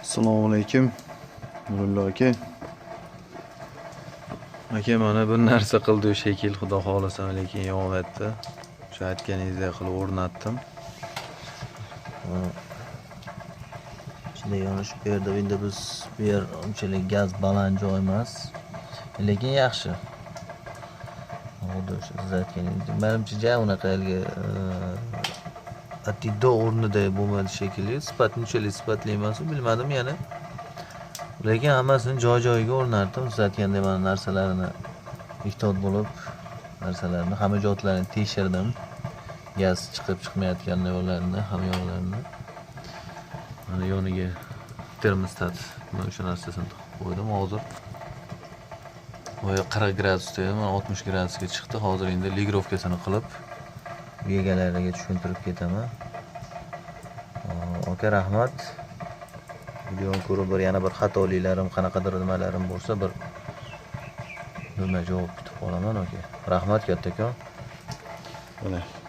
assalomu alaykum. Nurullo aka. Aka mana bir narsa qildi shekil xudo xohlasa lekin yonyapti o'sha aytganingizdek qilib o'rnatdim. Ichida yonish bu yerda endi biz bu yer unchalik gaz baland joy emas. Lekin yaxshi. Xuddi o'sha siz aytganingizdek. Manimcha ja unaqa haligi atiddo o'rnida bo'lmadi shekilli. Sifat unchalik sifatli emasu bilmadim yana. Lekin hammasini joy joyiga o'rnatdim. Siz aytgandek mana narsalarini ehtiyot bo'lib narsalarni hamma joylarini tekshirdim. Gaz chiqib chiqmayotgan yo'llarini hamma yoqlarini mana yoniga termostat mana o'sha narsasini qo'ydim hozir. Boya qirq gradusda edi mana oltmish gradusga chiqdi. Hozir endi ligrovkasini qilib egalariga tushuntirib ketaman. Aka rahmat. Videoni ko'rib bir yana bir xatoliklarim qanaqadir nimalarim bo'lsa bir nima javob kutib qolaman aka rahmat kattakon. Mana.